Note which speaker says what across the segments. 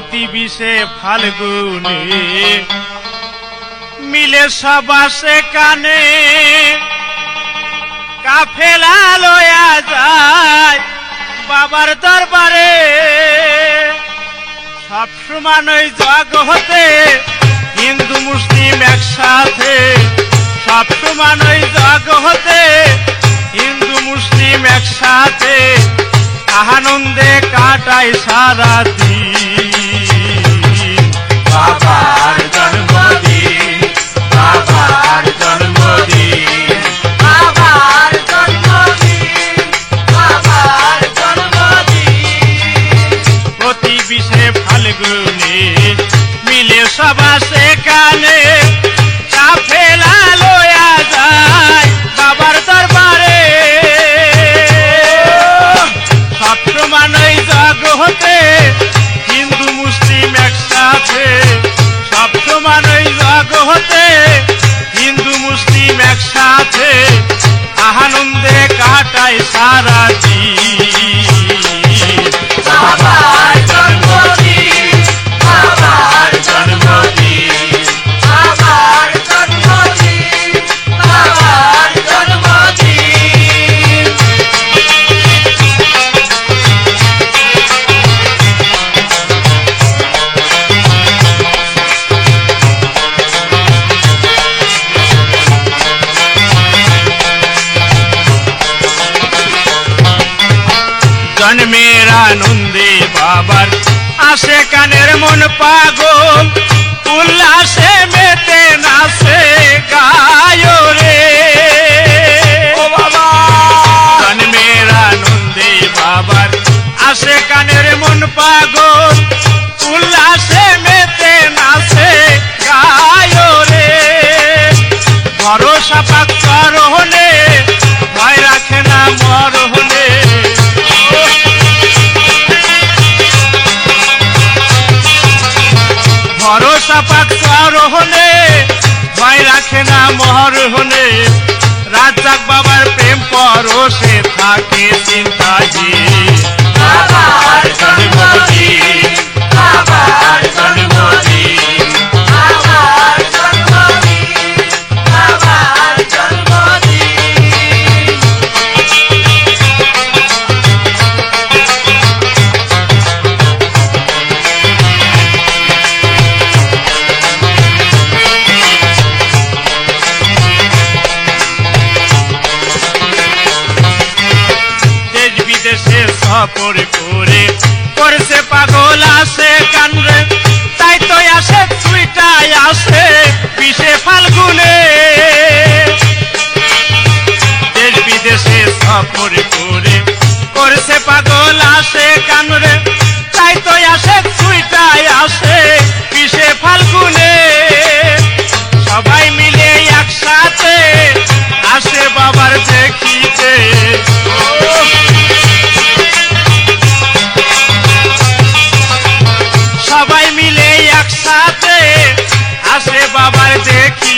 Speaker 1: প্রতি বিশে ফাল্গুনে। মিলে সবাসে কানে, কাফেলা লয়া যায় বাবার দরবারে। সব সবসময় জগ হতে হিন্দু, মুসলিম একসাথে। সব সবসময় জগ হতে হিন্দু, মুসলিম একসাথে। আনন্দে কাটায় সারা দিন। ফাল্গুনে মিলে সবা সেখানে হিন্দু মুসলিম একসাথে। হিন্দু মুসলিম একসাথে। আনন্দে কাটায় সারা জন্মের আনন্দে বাবার। আসে কানের মন পাগল উল্লাসে মেতে নাচে গায় রে ভরসা পাক হলে? ভয় রাখে না মহর হলে। রাজাক বাবার প্রেম পরশে থাকে চিন্তাহীন বিদেশে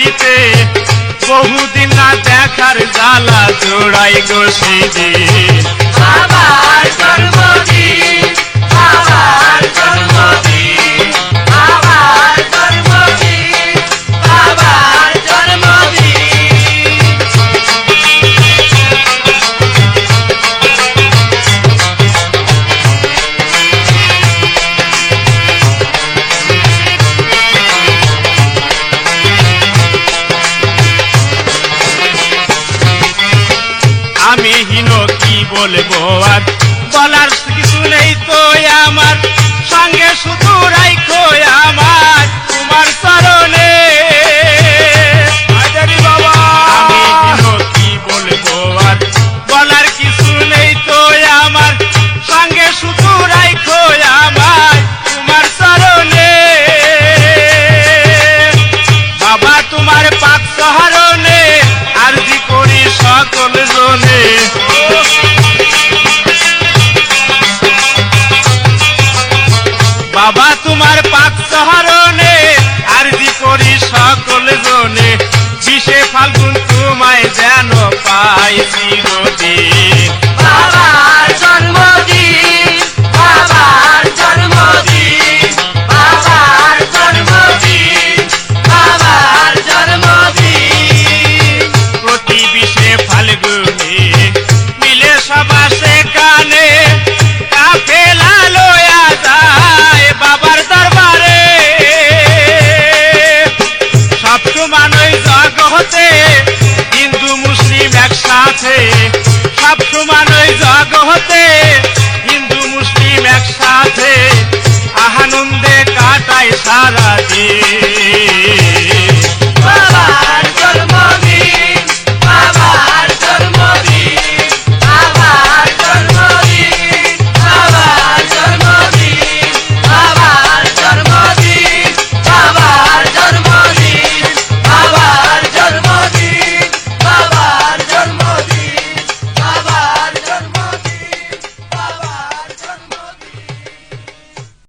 Speaker 1: দেখিতে বহুদিন না দেখার জ্বালা জোড়াই গো
Speaker 2: বলে আর বলার কিছু নেই
Speaker 1: তো আমার। হতে হিন্দু মুসলিম একসাথে আহানন্দে কাটায় সারা